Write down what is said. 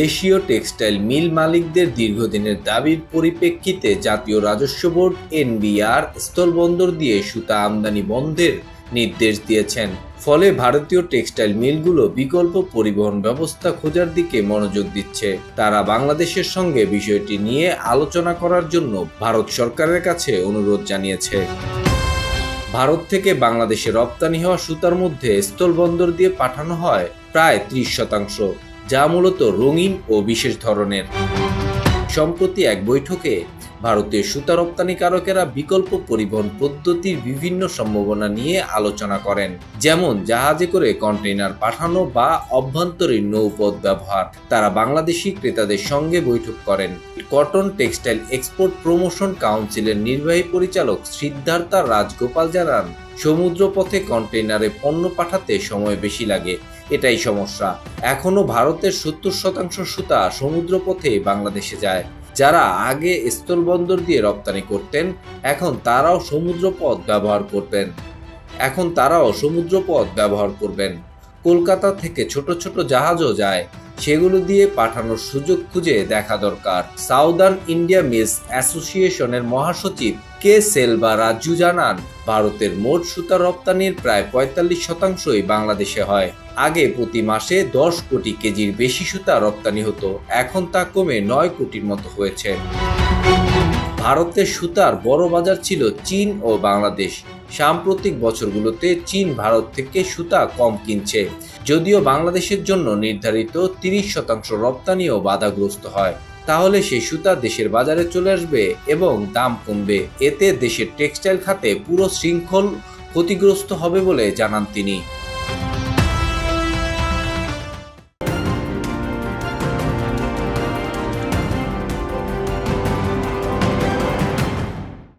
দেশীয় টেক্সটাইল মিল মালিকদের দীর্ঘদিনের দাবির পরিপ্রেক্ষিতে জাতীয় রাজস্ব বোর্ড এনবিআর স্থলবন্দর দিয়ে সুতা আমদানি বন্ধের নির্দেশ দিয়েছেন। ফলে ভারতীয় টেক্সটাইল মিলগুলো বিকল্প পরিবহন ব্যবস্থা খোঁজার দিকে মনোযোগ দিচ্ছে। তারা বাংলাদেশের সঙ্গে বিষয়টি নিয়ে আলোচনা করার জন্য ভারত সরকারের কাছে অনুরোধ জানিয়েছে। ভারত থেকে বাংলাদেশে রপ্তানি হওয়া সুতার মধ্যে স্থলবন্দর দিয়ে পাঠানো হয় প্রায় ত্রিশ শতাংশ। যা মূলত রঙিন ও বিশেষ ধরনের। সম্প্রতি এক বৈঠকে ভারতীয় সুতা রপ্তানিকারকেরা বিকল্প পরিবহন পদ্ধতির বিভিন্ন সম্ভাবনা নিয়ে আলোচনা করেন, যেমন জাহাজে করে কন্টেইনার পাঠানো বা অভ্যন্তরীণ নৌপথ ব্যবহার। তারা বাংলাদেশি ক্রেতাদের সঙ্গে বৈঠক করেন। কটন টেক্সটাইল এক্সপোর্ট প্রমোশন কাউন্সিলের নির্বাহী পরিচালক সিদ্ধার্থা রাজগোপাল জানান, সমুদ্রপথে কন্টেইনারে পণ্য পাঠাতে সময় বেশি লাগে। এটাই সমস্যা। এখনও ভারতের সত্তর শতাংশ সুতা সমুদ্রপথে বাংলাদেশে যায়। যারা আগে স্থলবন্দর দিয়ে রপ্তানি করতেন, এখন তারাও সমুদ্রপথ ব্যবহার করবেন। এখন তারাও সমুদ্রপথ ব্যবহার করবেন। কলকাতা থেকে ছোট ছোট জাহাজও যায়। সেগুলো দিয়ে পাঠানোর সুযোগ খুঁজে দেখা দরকার। সাউদার্ন ইন্ডিয়া মিস অ্যাসোসিয়েশনের মহাসচিব কে সেলভা রাজু জানান, ভারতের মোট সুতা রপ্তানির প্রায় পঁয়তাল্লিশ শতাংশই বাংলাদেশে হয়। আগে প্রতি মাসে দশ কোটি কেজির বেশি সুতা রপ্তানি হতো, এখন তা কমে নয় কোটির মতো হয়েছে। ভারতের সুতার বড় বাজার ছিল চীন ও বাংলাদেশ। সাম্প্রতিক বছরগুলোতে চীন ভারত থেকে সুতা কম কিনছে, যদিও বাংলাদেশের জন্য নির্ধারিত তিরিশ শতাংশ রপ্তানিও বাধাগ্রস্ত হয়। তাহলে সেই সুতা দেশের বাজারে চলে আসবে এবং দাম কমবে। এতে দেশের টেক্সটাইল খাতে পুরো শৃঙ্খল ক্ষতিগ্রস্ত হবে বলে জানান তিনি।